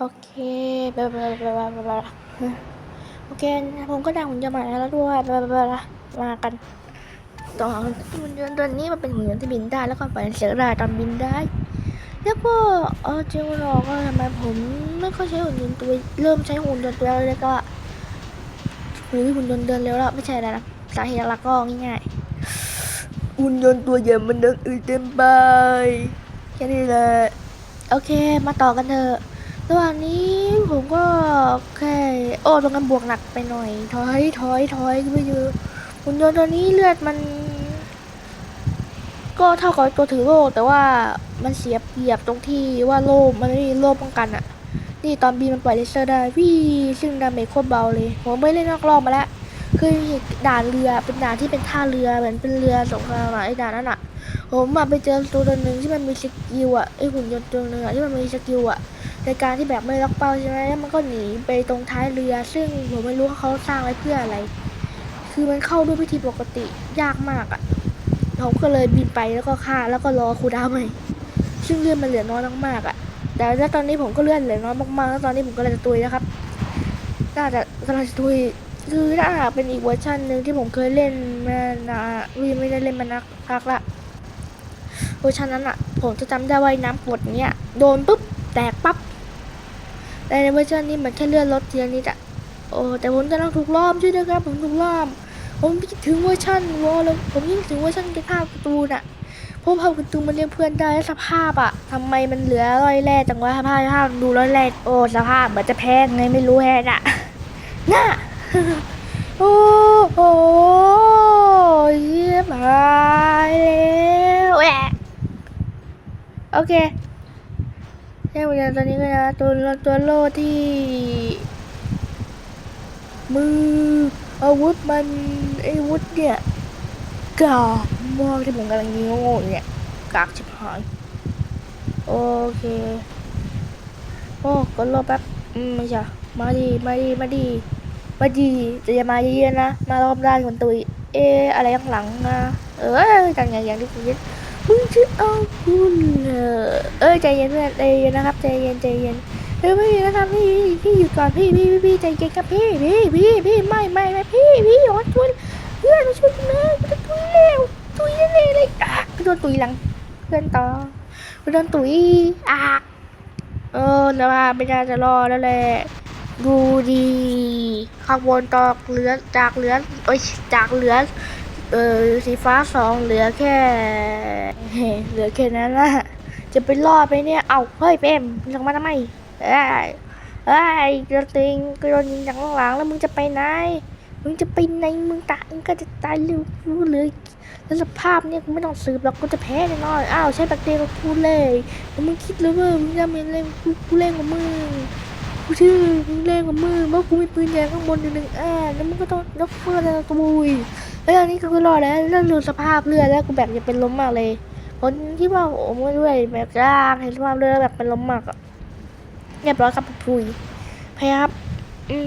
โอเคบลาบลาบลาบลาโอเคผมก็ได้หุ่นยนต์มาแล้วด้วยบลาบลามากันต่อหุ่นยนต์ตัวนี้มันเป็นหุ่นยนต์ที่บินได้แล้วก็ปล่อยเสียงได้ตอนบินได้แล้วก็เออจริงหรอกทำไมผมไม่ค่อยใช้หุ่นยนต์ตัวเริ่มใช้หุ่นยนต์ตัวแล้วก็หรือหุ่นยนต์เดินเร็วแล้วไม่ใช่อะไรนะสาเหตุหลักก็ง่ายๆหุ่นยนต์ตัวใหญ่มันเดินอื่นเต็มไปแค่นี้แหละโอเค มาต่อกันเถอะ ระหว่างนี้ผมก็แค่โอ้ตรงกันบวกหนักไปหน่อย ถอยถอยถอยไปอยู่หุ่นยนต์ตัวนี้เลือดมัน ก็เท่ากับตัวถือโล่แต่ว่ามันเสียเปรียบตรงที่ว่าโล่มันไม่มีโล่ป้องกันอะนี่ตอนบีมันปล่อยเลเซอร์ได้วี่ซึ่งดาเมจโคตรเบาเลย ผมไม่เล่นนอกรอบมาแล้วคือด่านเรือเป็นด่านที่เป็นท่าเรือเหมือนเป็นเรือสงครามไอ้ด่านนั้นอะผมมาไปเจอตัวหนึ่งที่มันมีสกิลอะไอหุ่นยนต์ตัวหนึ่งอะที่มันมีสกิลอะ ในการที่แบบไม่ล็อกเป้าใช่ไหมแล้วมันก็หนีไปตรงท้ายเรือ ซึ่งผมไม่รู้ว่าเขาสร้างไว้เพื่ออะไร คือมันเข้าด้วยวิธีปกติยากมากอะ่ะผมก็เลยบินไปแล้วก็ฆ่าแล้วก็รอครูดาวใหม่ซึ่งเลื่อดมันเหลือน้อยมากๆอะ่ะ แต่แล้วตอนนี้ผมก็เลื่อดเหลือน้อยมากๆแล้วตอนนี้ผมก็เลยจะตุยนะครับน่าจะกำลังจะตุยคือถ้าหากเป็นอีกเวอร์ชันหนึ่งที่ผมเคยเล่นมานะวีไม่ได้เล่นมานักพักละเวอร์ชันนั้นอะ ผมจะจำได้ว่าไอ้น้ำกดเนี้ยโดนปุ๊บแตกปั๊บ แต่ในเวอร์ชันนี้มันแค่เลื่อนรถเทีละนิดอะโอ้แต่ผมจะต้องถูกล้อมช่วยด้วยครับผมถูกล้อม ผมคิดถึงเวอร์ชันวอลเลยผมยิ่งถึงเวอร์ชันภาพการ์ตูนอะพราะภาพกร์ตูนมันเรียกเพื่อนได้แล้วสภาพอะทำไมมันเหลือรอยแร่จังวะภาพภาพดูรอยแร่โอ้สภาพเหมือนจะแพงไงไม่รู้แฮะน่ะน่ะโอ้โหเยี่ยมหายแล้วแหวะโอเค ใช่เหมือนกันตอนนี้ก็นะตัวตัวโลที่ มืออาวุธมันไอ้อาวุธเนี่ยกากมากที่ผมกำลังยิงโง่เนี่ยกากชิบหายโอเคโอ้กดโลแป๊บอืมไม่ใช่มาดีมาดีมาดีมาดีจะอย่ามาเยอะๆนะมารอบด้านคนตุยเอะอะไรข้างหลังนะเออจังอย่างอย่างที่คุณคิด มึงจะเอาคุณเหรอเอ้ยใจเย็นเพื่อนใจเย็นนะครับใจเย็นใจเย็นเออไม่นะครับพี่พี่หยุดก่อนพี่พี่พี่ใจเย็นครับพี่พี่พี่พี่ไม่ไม่ไม่พี่พี่อย่ามาช่วยเพื่อนมาช่วยกันนะกูจะตุยแล้วตุยแน่ๆเลยอะกูโดนตุยหลังเพื่อนต่อกูโดนตุยอะเออแล้วว่าไม่น่าจะรอแล้วแหละดูดีข้างบนตอกเหลือจากเหลือเอ้ยจากเหลือ เออสีฟ้าสองเหลือแค่เหลือแค่นั้นละจะไปรอดไปเนี่ยเอาเฮ้ยเปมมึงลงมาทำไมเอ้ยเอ้ยกระติงกระโดนยิงจากข้างหลังแล้วมึงจะไปไหนมึงจะไปไหนมึงตายมึงก็จะตายเร็วรู้เลยแล้วสภาพเนี่ยกูไม่ต้องสืบหรอกกูจะแพ้แน่นอนอ้าวใช้แบคทีเรียกูเลยแล้วมึงคิดเลยว่ามึงจะมีเล่นกูกูเล่นกับมึงกูชื่อมึงเล่นกับมึงเพราะกูมีปืนใหญ่ข้างบนอยู่หนึ่งอันแล้วมึงก็ต้องยกเพื่อนแล้วตุย แล้วตอนนี้ก็คือรอดแล้วเรื่องดูสภาพเลือดแล้วกูแบบจะเป็นล้มมากเลยคนที่ว่าโอ้ไม่ด้วยแบบร่างเห็นสภาพเลือดแล้วแบบเป็นล้มมากอะเรียบร้อยครับพุยพยายามอืม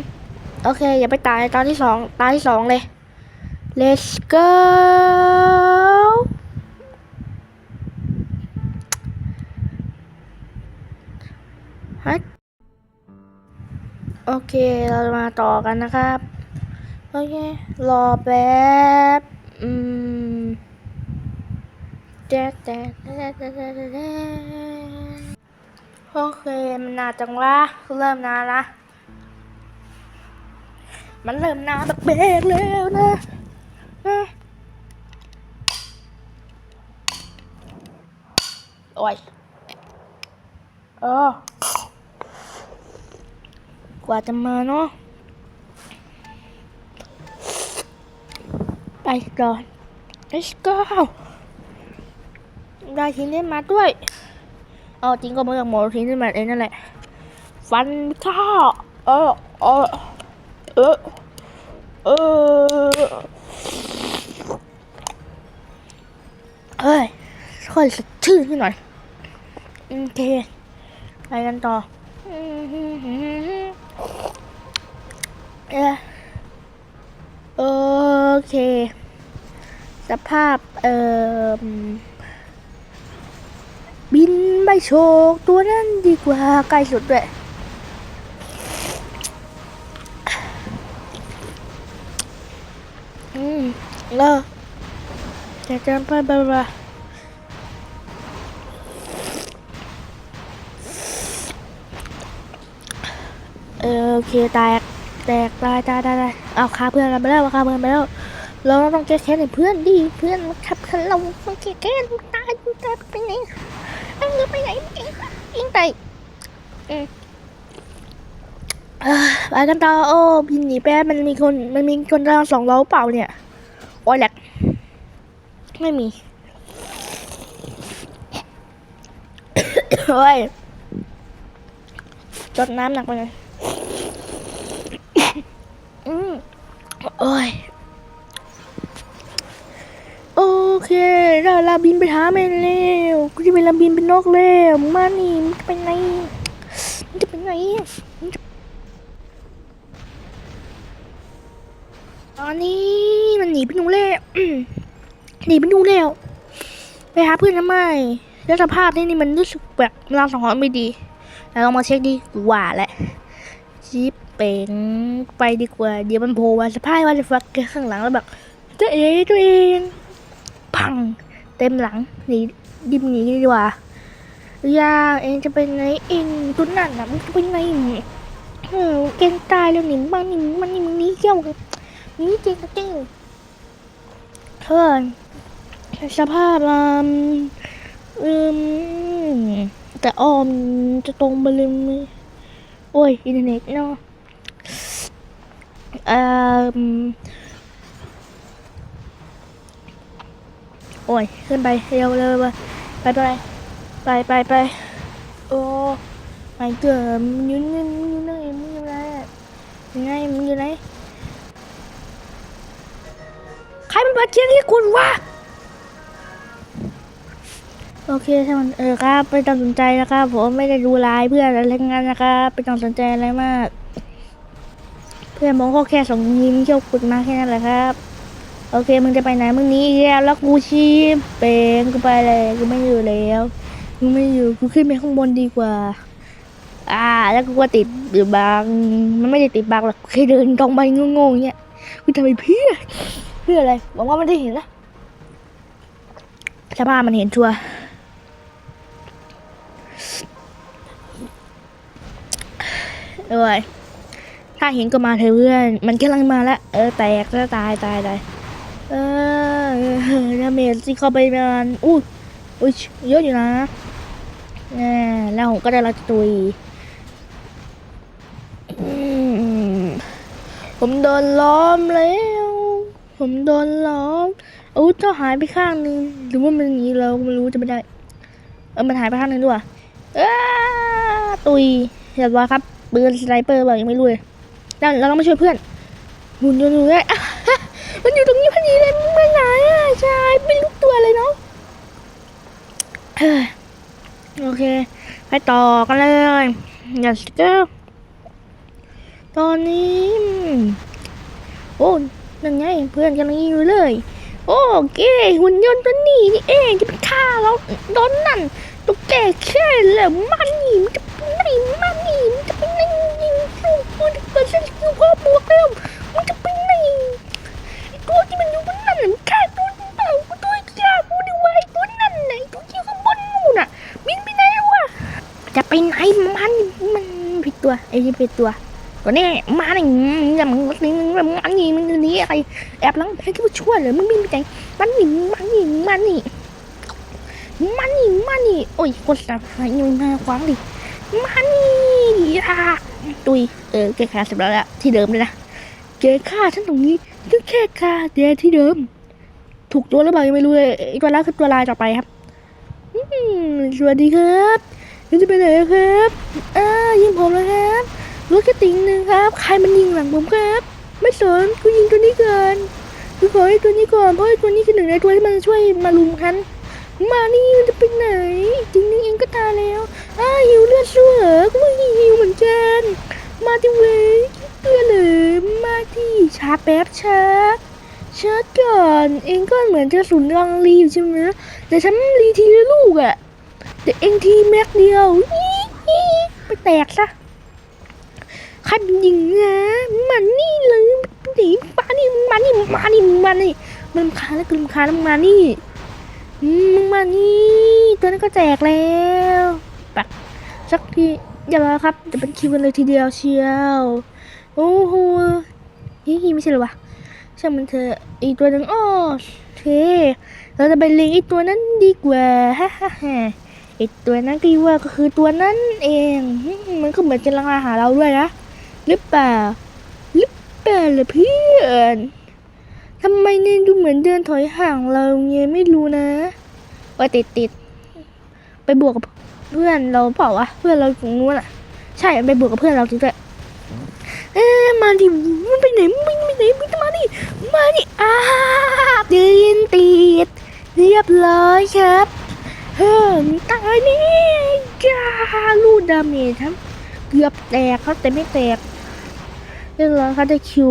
โอเค อย่าไปตายตอนที่สองตายที่สองเลย let's go ฮัทโอเค เรามาต่อกันนะครับ โอเค รอแป๊บ อืมแจ๊ดแจ๊ดแจ๊ดแจ๊ดแจ๊ดแจ๊ดโอเค มันนานจังวะเริ่มนานละ มันเริ่มนานแบบเบรกแล้วนะนะโอ้ยเออกว่าจะมาเนาะ ไปก่อน let's go ได้ทีนี้มาด้วยเอาจริงก็มาจากหมอทีนี้มาเองนั่นแหละ ฟันข้าเออเออเออเออเฮ้ยค่อยสดชื่นขึ้นหน่อยโอเคไปกันต่อเออ โอเค สภาพ เออบินไปโชกตัวนั่นดีกว่าใกล้สุดด้วยอืมเลิกจะจำไปบ้าเออโอเค ตาย แตกตายตายตายตายเอาฆ่าเพื่อนกันไปแล้วฆ่าเพื่อนไปแล้ว เราต้องแก้แค้นให้เพื่อนดิเพื่อนมันขับขันเราต้องแก้แค้นตายตายไปไหนเออไปไหนเองยิงไปเออไปกันต่อโอ้บินหนีแป๊บมันมีคนมันมีคนกำลังสองเราเปล่าเนี่ยโอ้ยแหลกไม่มีโอ้ยจดน้ำหนักไปหน่อย อืม โอ้ย โอเค เราลาบินไปหาแม่แล้วกูจะไปลาบินเป็นนกแล้วมานี่มึงจะไปไหนมึงจะไปไหนมึงจะตอนนี้มันหนีไปนูแล้วหนีไปนูแล้ว ไปหาเพื่อนทำไมแล้วสภาพนี่นี่มันรู้สึกแบบเราสองคนไม่ดี แล้วลองมาเช็คดิกูว่าแหละจิบ เป็นไปดีกว่า เดี๋ยวมันโผล่มาสะพายว่าจะฟักข้างหลังแล้วแบบตัวเองตัวเองพังเต็มหลังหนีดิมหนีดีกว่าอย่าเองจะไปไหนเองตุนนั่นน่ะมึงจะไปไหนเออเก่งตายแล้วหนิบ้างนี่มันนี่มึงนี้เกี่ยวนี่จริงจริงเพื่อนสภาพอืมอืมแต่ออมจะตรงไปเลยไหมโอ้ย อินเทอร์เน็ตเนาะ เอ่อโอ้ย ขึ้นไปเร็วเร็วไปไปไปไปไปไปโอ้ไม่เกิดมึงอยู่นี่มึงอยู่ไหนมึงอยู่ไหนยังไงมึงอยู่ไหนใครมันมาเชียร์ที่คุณวะโอเคใช่มันเออครับไม่ต้องสนใจนะครับ ผมไม่ได้ดูไลน์เพื่อนอะไรทั้งนั้นนะครับไม่ต้องสนใจอะไรมาก เพื่อนผมก็แค่ส่งยิ้มเที่ยวคุณมาแค่นั้นแหละครับ โอเคมึงจะไปไหนมึงหนี้แล้วแล้วกูชีพเป็นกูไปเลยกูไม่อยู่แล้วกูไม่อยู่กูขึ้นไปข้างบนดีกว่า อ่า แล้วกูก็ติดอยู่บางมันไม่ได้ติดบางหรอกแค่เดินตรงไปงงๆเนี่ยกูทำไปเพื่อเพื่ออะไรหวังว่ามันได้เห็นนะสภาพมันเห็นชัวร์เอ้ย ถ้าเห็นก็มาเถอะเพื่อน มันกำลังมาแล้วเออแตกแล้วตายตายตายเออดาเมจที่เข้าไปประมาณอุ้ยอุ้ยเยอะอยู่นะแน่แล้วผมก็ได้รับตุยผมโดนล้อมแล้ว ผมโดนล้อมอาวุธก็หายไปข้างนึงหรือว่ามันหนีเราไม่รู้จะไม่ได้ เออมันหายไปข้างนึงด้วยตุยเรียบร้อยครับปืนสไนเปอร์แบบยังไม่รู้เลย นั่นเราต้องมาช่วยเพื่อนหมุนอยู่เลยอะมันอยู่ตรงนี้พอดีเลยมึงไปไหนอะชายไม่รู้ตัวเลยเนาะเฮ้ยโอเค ไปต่อกันเลยอย่าสเกอร์ตอนนี้ โอ้นั่นไงเพื่อนกำลังยิงอยู่เลย โอเคหุ่นยนต์ตัวนี้นี่เองที่เป็นฆ่าเราโดนนั่นตุ๊กแกแค่แล้วมันนี่มันจะไปไหนมันนี่มันจะไปไหนยิงลูกมัน จะเกิดเส้นคิวพ่อบวกแล้วมันจะไปไหนไอตัวที่มันอยู่บนนั่นน่ะมันฆ่าตัวเปล่ากูตัวกล้ากูดีว่าไอ้ตัวนั่นไหนะไอ้ตัวที่ข้างบนนู่นน่ะบินไปไหนวะจะไปไหนมันมันผิดตัวไอ้นี่ผิดตัวตัวนี้มาหนึ่งอย่ามึงมึงมันนี่มึงนี่อะไรแอบหลังให้ที่มาช่วยเลยมึงบินไปไหนมันนี่มันนี่มันนี่มันนี่มันนี่โอ้ยคนสับไฟอยู่หน้าขวางดิมันนี่อะ ตุยเออแกขาเสร็จแล้วละที่เดิมเลยนะแกฆ่าฉันตรงนี้ก็แค่คาเดียที่เดิม ถูกตัวหรือเปล่ายังไม่รู้เลยตัวแรกคือตัวลายต่อไปครับสวัสดีครับคุณจะไปไหนครับอ่ายิงผมแล้วครับรถกระติงหนึ่งครับ ใครมันยิงหลังผมครับ ไม่สนกูยิงตัวนี้ก่อนกูขอให้ตัวนี้ก่อนเพราะตัวนี้คือหนึ่งในตัวที่มันช่วยมาลุมทัน มานี่มันจะไปไหน จริงนี่เองก็ตายแล้วอ้าหิวเลือดสู้เหรอกูไม่หิวเหมือนกัน มาที่เวเตือนเลยมาที่ชาแป๊บชาชาก่อนเองก็เหมือนจะสูนย์กำลังรีอยู่ใช่ไหมแต่ฉันรีทีละลูกอะแต่เองทีแม็กเดียวไปแตกซะใครเป็นยิงนะมันนี่เลยหนีมานี่มานี่มานี่มานี่มันคาแล้วกูรำคาแล้วมานี่ มึงมานี่ตัวนั้นก็แจกแล้วปักสักทีอย่ารอครับจะเป็นคิวกันเลยทีเดียวเชียวโอ้โหฮิฮไม่ใช่หรอวะช่างมันเถอะอีกตัวหนึ่งอ้อโอเคเราจะไปเล็งไอตัวนั้นดีกว่าฮ่าฮ่าฮ่าไอตัวนั้นก็ว่าก็คือตัวนั้นเองมันก็เหมือนจะลังมาหาเราด้วยนะหรือเปล่าหรือเปล่าล่ะเพื่อนทำไมเนี่ยดู เหมือนเดินถอยห่างเราเงี้ยไม่รู้นะว่าติดติดไปบวกกับเพื่อนเราเปล่าวะเพื่อนเราตรงนู้นอะ ใช่ไปบวกกับเพื่อนเราจริงด้วยเอ๊มาดิมันไปไหนมึงไปไหนมึงจะมาดิมาดิอ้าดินติด เรียบร้อยครับเฮ้ยตายนี่กาลูดดาเมจครับเกือบแตกเขาแต่ไม่แตกเรียบร้อยเขาได้คิว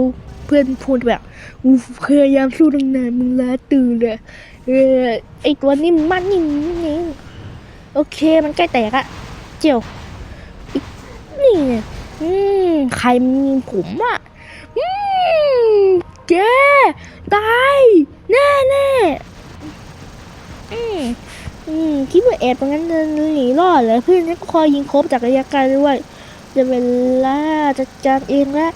เพื่อนพูดแบบอูพยายามสู้ตั้งนานมึงล้าตื่นเลยเออไอตัวนี้มันนี่นี่โอเคมันใกล้แตกอะเจียวอีกนี่ไงอืมใครมีผมอะอืมแกตายแน่แน่อืมอืมคิดว่าแอบตรงนั้นจะหนีรอดเลยเพื่อนฉันก็คอยยิงครบจากระยะไกลด้วยจะเวลาจะจานเองละ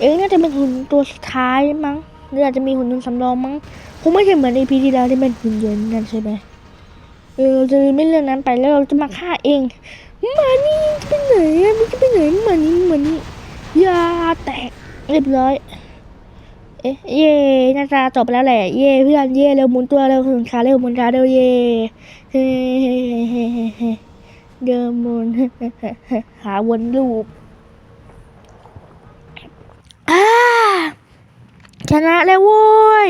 เองน่าจะเป็นหุ่นตัวสุดท้ายมั้งหรืออาจจะมีหุ่นยนต์สำรองมั้งคงไม่ใช่เหมือนในพีที่แล้วที่เป็นหุ่นยนต์กันใช่ไหมเออเราจะไม่เรื่องนั้นไปแล้วเราจะมาฆ่าเองมานี่จะไปไหนอะมึงจะไปไหนมานี่มานี่ยาแตกเรียบร้อยเอ๊ะเย่น่าจะจบแล้วแหละเย่เพื่อนเย่เร็วหมุนตัวเร็วหมุนขาเร็วหมุนขาเร็วเย่เฮ้เฮ้เฮ้เฮ้เฮ้เฮ้เดินหมุนหาวนลูปอ่า ชนะแล้วโว้ย